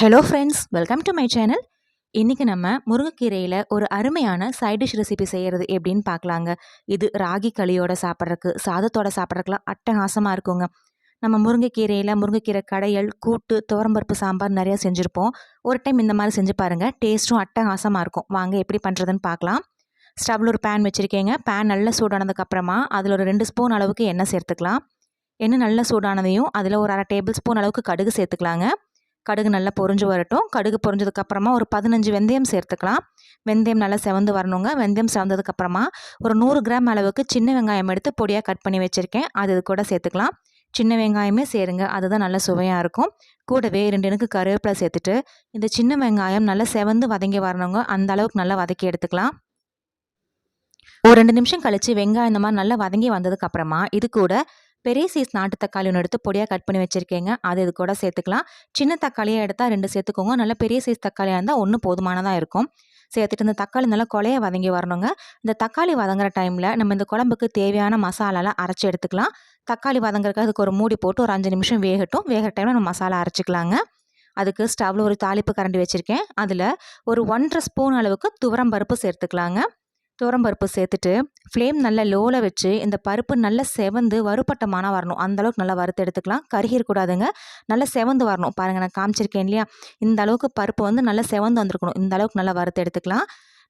Hello friends welcome to my channel இன்றைக்கி நம்ம முருங்கைக்கீரையில் ஒரு அருமையான சைட் டிஷ் ரெசிபி செய்கிறது எப்படின்னு பார்க்கலாங்க. இது ராகி களியோட சாப்பிட்றதுக்கு சாதத்தோட சாப்பிட்றதுக்குலாம் அட்டகாசமாக இருக்குங்க. நம்ம முருங்கைக்கீரையில் முருங்கைக்கீரை கடையல் கூட்டு துவரம்பருப்பு சாம்பார் நிறையா செஞ்சுருப்போம். ஒரு டைம் இந்த மாதிரி செஞ்சு பாருங்கள் டேஸ்ட்டும் அட்டகாசமாக இருக்கும். வாங்க எப்படி பண்ணுறதுன்னு பார்க்கலாம். ஸ்டவ்வில் ஒரு பேன் வச்சுருக்கேங்க. பேன் நல்லா சூடானதுக்கப்புறமா அதில் ஒரு ரெண்டு ஸ்பூன் அளவுக்கு எண்ணெய் சேர்த்துக்கலாம். எண்ணெய் நல்லா சூடானதையும் அதில் ஒரு அரை டேபிள் ஸ்பூன் அளவுக்கு கடுகு சேர்த்துக்கலாங்க. கடுகு நல்லா பொறிஞ்சு வரட்டும். கடுகு பொறிஞ்சதுக்கப்புறமா ஒரு பதினஞ்சு வெந்தயம் சேர்த்துக்கலாம். வெந்தயம் நல்லா செவந்து வரணுங்க. வெந்தயம் செவந்ததுக்கப்புறமா ஒரு நூறு கிராம் அளவுக்கு சின்ன வெங்காயம் எடுத்து பொடியாக கட் பண்ணி வச்சுருக்கேன். அது இது கூட சேர்த்துக்கலாம். சின்ன வெங்காயமே சேருங்க. அதுதான் நல்லா சுவையாக இருக்கும். கூடவே ரெண்டு எனக்கு கருவேப்பிலை சேர்த்துட்டு இந்த சின்ன வெங்காயம் நல்லா செவந்து வதங்கி வரணுங்க. அந்த அளவுக்கு நல்லா வதக்கி எடுத்துக்கலாம். ஒரு ரெண்டு நிமிஷம் கழித்து வெங்காயம் இந்த மாதிரி நல்லா வதங்கி வந்ததுக்கப்புறமா இது கூட பெரிய சைஸ் நாட்டு தக்காளி ஒன்று எடுத்து பொடியாக கட் பண்ணி வச்சுருக்கேங்க. அது இது கூட சேர்த்துக்கலாம். சின்ன தக்காளியாக எடுத்தால் ரெண்டு சேர்த்துக்கோங்க. நல்லா பெரிய சைஸ் தக்காளியாக இருந்தால் ஒன்று போதுமானதாக இருக்கும். சேர்த்துட்டு இந்த தக்காளி நல்லா கொலைய வதங்கி வரணுங்க. இந்த தக்காளி வதங்குற டைமில் நம்ம இந்த குழம்புக்கு தேவையான மசாலாலாம் அரைச்சி எடுத்துக்கலாம். தக்காளி வதங்குறதுக்கு அதுக்கு ஒரு மூடி போட்டு ஒரு அஞ்சு நிமிஷம் வேகட்டும். வேகிற டைமில் நம்ம மசாலா அரைச்சிக்கலாங்க. அதுக்கு ஸ்டவ்வில் ஒரு தாளிப்பு கரண்டி வச்சுருக்கேன். அதில் ஒரு ஒன்றரை ஸ்பூன் அளவுக்கு துவரம் பருப்பு சேர்த்துக்கலாங்க. துவரம்பருப்பு சேர்த்துட்டு ஃப்ளேம் நல்லா லோவில் வச்சு இந்த பருப்பு நல்லா செவந்து வறுப்பட்டமான வரணும். அந்தளவுக்கு நல்லா வறுத்து எடுத்துக்கலாம். கருகிடக்கூடாதுங்க நல்லா செவந்து வரணும். பாருங்கள் நான் காமிச்சிருக்கேன் இல்லையா? இந்த அளவுக்கு பருப்பு வந்து நல்லா செவந்து வந்திருக்கணும். இந்த அளவுக்கு நல்லா வறுத்து எடுத்துக்கலாம்.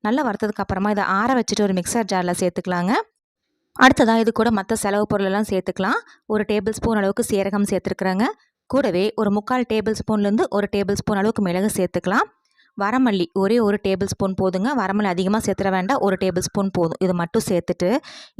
நல்லா வறுத்ததுக்கு அப்புறமா இதை ஆற வச்சுட்டு ஒரு மிக்சர் ஜாரில் சேர்த்துக்கலாங்க. அடுத்ததாக இது கூட மற்ற செலவு பொருளெல்லாம் சேர்த்துக்கலாம். ஒரு டேபிள் ஸ்பூன் அளவுக்கு சீரகம் சேர்த்துருக்குறாங்க. கூடவே ஒரு முக்கால் டேபிள் ஸ்பூன்லேருந்து ஒரு டேபிள் ஸ்பூன் அளவுக்கு மிளகு சேர்த்துக்கலாம். வரமல்லி ஒரே ஒரு டேபிள் ஸ்பூன் போதுங்க. வரமல்லி அதிகமாக சேர்த்துற வேண்டாம். ஒரு டேபிள் ஸ்பூன் போதும். இது மட்டும் சேர்த்துட்டு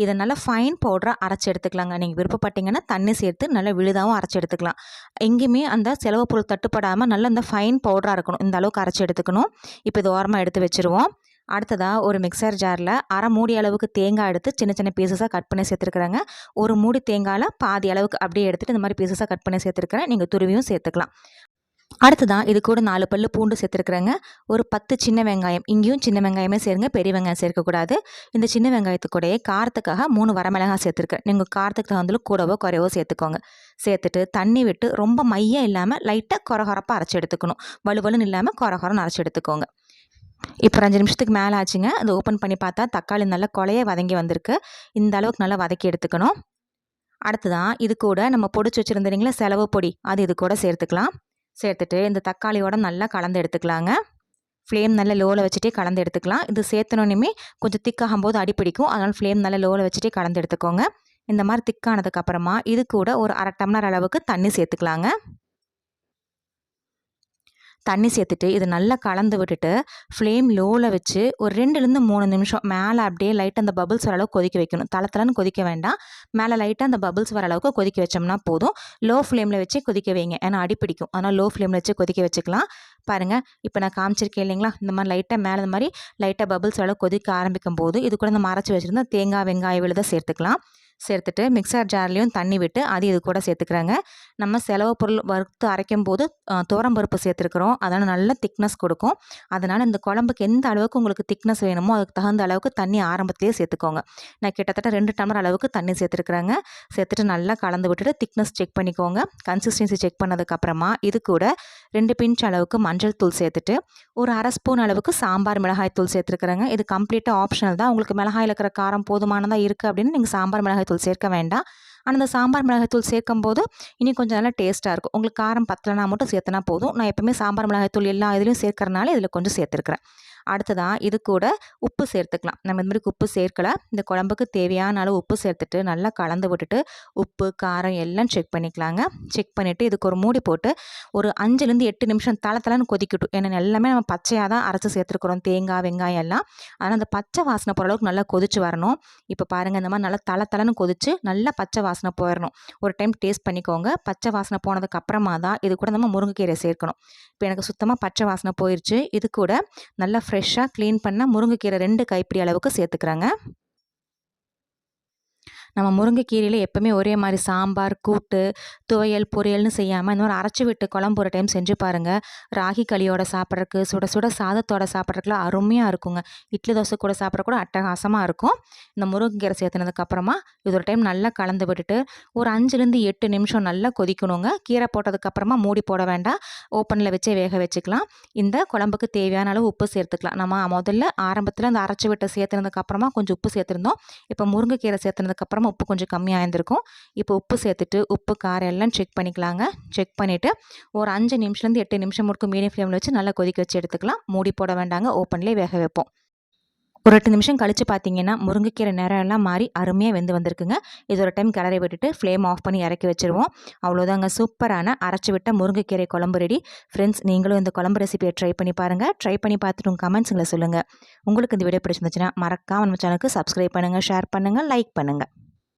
இதை நல்லா ஃபைன் பவுடராக அரைச்சி எடுத்துக்கலாங்க. நீங்கள் விருப்பப்பட்டீங்கன்னா தண்ணி சேர்த்து நல்லா விழுதாகவும் அரைச்சி எடுத்துக்கலாம். எங்கேயுமே அந்த செலவு பொருள் தட்டுப்படாமல் நல்லா இந்த ஃபைன் பவுடராக இருக்கணும். இந்த அளவுக்கு அரைச்சி எடுத்துக்கணும். இப்போ இது ஓரமாக எடுத்து வச்சுருவோம். அடுத்ததாக ஒரு மிக்சர் ஜாரில் அரை மூடி அளவுக்கு தேங்காய் எடுத்து சின்ன சின்ன பீசஸாக கட் பண்ணி சேர்த்துருக்குறாங்க. ஒரு மூடி தேங்காயில் பாதி அளவுக்கு அப்படியே எடுத்துகிட்டு இந்த மாதிரி பீசஸாக கட் பண்ணி சேர்த்துருக்குறேன். நீங்கள் துருவியும் சேர்த்துக்கலாம். அடுத்ததான் இது கூட நாலு பல்லு பூண்டு சேர்த்துருக்குறேங்க. ஒரு பத்து சின்ன வெங்காயம் இங்கேயும் சின்ன வெங்காயமே சேருங்க பெரிய வெங்காயம் சேர்க்கக்கூடாது இந்த சின்ன வெங்காயத்துக்கூடையே காரத்துக்காக மூணு வரமிளகாய் சேர்த்துருக்கேன். நீங்கள் காரத்துக்கு தகுந்தாலும் கூடவோ குறைவோ சேர்த்துக்கோங்க. சேர்த்துட்டு தண்ணி விட்டு ரொம்ப மையம் இல்லாமல் லைட்டாக குறகுறப்பாக அரைச்சி எடுத்துக்கணும். வலுவலுன்னு இல்லாமல் குறகுறன்னு அரைச்சி எடுத்துக்கோங்க. இப்போ அஞ்சு நிமிஷத்துக்கு மேலே ஆச்சுங்க. அதை ஓப்பன் பண்ணி பார்த்தா தக்காளி நல்லா கொலைய வதங்கி வந்திருக்கு. இந்த அளவுக்கு நல்லா வதக்கி எடுத்துக்கணும். அடுத்ததான் இது கூட நம்ம பொடிச்சு வச்சுருந்தீங்களா செலவு பொடி அது இது கூட சேர்த்துக்கலாம். சேர்த்துட்டு இந்த தக்காளியோட நல்லா கலந்து எடுத்துக்கலாங்க. ஃப்ளேம் நல்லா லோவில் வச்சுட்டே கலந்து எடுத்துக்கலாம். இது சேர்த்தனோனையுமே கொஞ்சம் திக்காகும் போது அடிப்பிடிக்கும் அதனால் ஃப்ளேம் நல்லா லோவில் வச்சுட்டே கலந்து எடுத்துக்கோங்க. இந்த மாதிரி திக்கானதுக்கப்புறமா இது கூட ஒரு அரை டம்ளர் அளவுக்கு தண்ணி சேர்த்துக்கலாங்க. தண்ணி சேர்த்துட்டு இது நல்லா கலந்து விட்டுட்டு ஃப்ளேம் லோவில் வச்சு ஒரு ரெண்டுலேருந்து மூணு நிமிஷம் மேலே அப்படியே லைட்டாக அந்த பபுள்ஸ் வர அளவுக்கு கொதிக்க வைக்கணும். தளத்தலன்னு கொதிக்க வேண்டாம். மேலே லைட்டாக அந்த பபுள்ஸ் வர அளவுக்கு கொதிக்க வச்சோம்னா போதும். லோ ஃப்ளேமில் வச்சு கொதிக்க வைங்க. ஏன்னா அடிப்பிடிக்கும் ஆனால் அதனால் லோ ஃப்ளேமில் வச்சு கொதிக்க வச்சுக்கலாம். பாருங்கள் இப்போ நான் காமிச்சிருக்கேன் இல்லைங்களா? இந்த மாதிரி லைட்டாக மேலே இந்த மாதிரி லைட்டாக பபுள்ஸ் அளவு கொதிக்க ஆரம்பிக்கும் போது இது கூட இந்த மறைச்சி வச்சுருந்தா தேங்காய் வெங்காய விழுத சேர்த்துக்கலாம். சேர்த்துட்டு மிக்சர் ஜார்லேயும் தண்ணி விட்டு அது இது கூட சேர்த்துக்கிறாங்க. நம்ம செலவு பொருள் வறுத்து அரைக்கும் போது பருப்பு சேர்த்துருக்குறோம். அதனால் நல்ல திக்னஸ் கொடுக்கும். அதனால் இந்த குழம்புக்கு எந்த அளவுக்கு உங்களுக்கு திக்னஸ் வேணுமோ அதுக்கு தகுந்த அளவுக்கு தண்ணி ஆரம்பத்திலே சேர்த்துக்கோங்க. நான் கிட்டத்தட்ட ரெண்டு டம்ளர் அளவுக்கு தண்ணி சேர்த்துருக்குறாங்க. சேர்த்துட்டு நல்லா கலந்து விட்டுட்டு திக்னஸ் செக் பண்ணிக்கோங்க. கன்சிஸ்டன்சி செக் பண்ணதுக்கப்புறமா இது கூட ரெண்டு பிஞ்ச் அளவுக்கு மஞ்சள் தூள் சேர்த்துட்டு ஒரு அரை ஸ்பூன் அளவுக்கு சாம்பார் மிளகாய் தூள் சேர்த்துருக்குறாங்க. இது கம்ப்ளீட்டாக ஆப்ஷனல் தான். உங்களுக்கு மிளகாயில் இருக்கிற காரம் போதுமானதாக இருக்குது அப்படின்னு நீங்கள் சாம்பார் மிளகாய் மிளகாய்த்தூள் சேர்க்க வேண்டாம் ஆனால் இந்த சாம்பார் மிளகாய்த்தூள் சேர்க்கும் போது இன்னும் கொஞ்சம் நல்லா டேஸ்ட்டாக இருக்கும். உங்களுக்கு காரம் பத்தலைனா மட்டும் சேர்த்தனா போதும். நான் எப்பவுமே சாம்பார் மிளகாய்த்தூள் எல்லா இதுலேயும் சேர்க்கறனால இதில் கொஞ்சம் சேர்த்துருக்குறேன். அடுத்ததாக இது கூட உப்பு சேர்த்துக்கலாம். நம்ம இந்த மாதிரி உப்பு சேர்க்கலை. இந்த குழம்புக்கு தேவையான அளவு உப்பு சேர்த்துட்டு நல்லா கலந்து விட்டுட்டு உப்பு காரம் எல்லாம் செக் பண்ணிக்கலாங்க. செக் பண்ணிவிட்டு இதுக்கு ஒரு மூடி போட்டு ஒரு அஞ்சுலேருந்து எட்டு நிமிஷம் தலை தலைன்னு கொதிக்கட்டும். ஏன்னா எல்லாமே நம்ம பச்சையாக தான் அரைச்சி சேர்த்துருக்குறோம். தேங்காய் வெங்காயம் எல்லாம். ஆனால் அந்த பச்சை வாசனை போகிற அளவுக்கு நல்லா கொதிச்சு வரணும். இப்போ பாருங்கள் இந்த மாதிரி நல்லா தலை தலைன்னு கொதிச்சு நல்லா பச்சை வாசனை வாசனை போயிடணும் ஒரு டைம் டேஸ்ட் பண்ணிக்கோங்க. பச்சை வாசனை போனதுக்கு அப்புறமா தான் இது கூட நம்ம முருங்கைக்கீரை சேர்க்கணும். இப்போ எனக்கு சுத்தமாக பச்சை வாசனை போயிடுச்சு இது கூட நல்லா ஃப்ரெஷ்ஷாக க்ளீன் பண்ண முருங்கைக்கீரை ரெண்டு கைப்பிடி அளவுக்கு சேர்த்துக்கிறாங்க. நம்ம முருங்கைக்கீரையில் எப்போவுமே ஒரே மாதிரி சாம்பார் கூட்டு துவையல் பொரியல்னு செய்யாமல் இந்த மாதிரி அரைச்சி விட்டு குழம்பு ஒரு டைம் செஞ்சு பாருங்கள் ராகி களியோட சாப்பிட்றதுக்கு சுட சுட சாதத்தோட சாப்பிட்றதுக்குலாம் அருமையாக இருக்குங்க. இட்லி தோசை கூட சாப்பிட்ற கூட அட்டகாசமாக இருக்கும். இந்த முருங்கைக்கீரை சேர்த்துனதுக்கப்புறமா இது ஒரு டைம் நல்லா கலந்து விட்டுட்டு ஒரு அஞ்சுலேருந்து எட்டு நிமிஷம் நல்லா கொதிக்கணுங்க. கீரை போட்டதுக்கப்புறமா மூடி போட வேண்டாம். ஓப்பனில் வச்சே வேக வச்சுக்கலாம். இந்த குழம்புக்கு தேவையான அளவு உப்பு சேர்த்துக்கலாம். நம்ம முதல்ல ஆரம்பத்தில் அந்த அரைச்சி விட்டு சேர்த்துனதுக்கப்புறமா கொஞ்சம் உப்பு சேர்த்துருந்தோம். இப்போ முருங்கைக்கீரை சேர்த்துனதுக்கப்புறமா உப்பு கொஞ்சம் கம்மியாக இருந்திருக்கும் இப்போ உப்பு சேர்த்துட்டு உப்பு காரம் எல்லாம் செக் பண்ணிக்கலாங்க. செக் பண்ணிவிட்டு ஒரு அஞ்சு நிமிஷம்லேருந்து எட்டு நிமிஷம் முடிக்கும் மீடியம் ஃப்ளேமில் வச்சு நல்லா கொதிக்க வச்சு எடுத்துக்கலாம். மூடி போட வேண்டாங்க. ஓப்பன்லேயே வேக வைப்போம். ஒரு எட்டு நிமிஷம் கழித்து பார்த்தீங்கன்னா முருங்கைக்கீரை நிறம் எல்லாம் மாறி அருமையாக வெந்து வந்திருக்குங்க. இது ஒரு டைம் கிளறி விட்டுட்டு ஃப்ளேம் ஆஃப் பண்ணி இறக்கி வச்சுருவோம். அவ்வளோதாங்க சூப்பரான அரைச்சி விட்ட முருங்கைக்கீரை குழம்பு ரெடி ஃப்ரெண்ட்ஸ் நீங்களும் இந்த குழம்பு ரெசிபியை ட்ரை பண்ணி பாருங்கள் ட்ரை பண்ணி பார்த்துட்டு உங்கள் கமெண்ட்ஸுங்களை சொல்லுங்கள் உங்களுக்கு இந்த வீடியோ பிடிச்சிருந்துச்சுன்னா மறக்காம நம்ம சேனலுக்கு சப்ஸ்கிரைப் பண்ணுங்கள் ஷேர் பண்ணுங்கள் லைக் பண்ணுங்கள்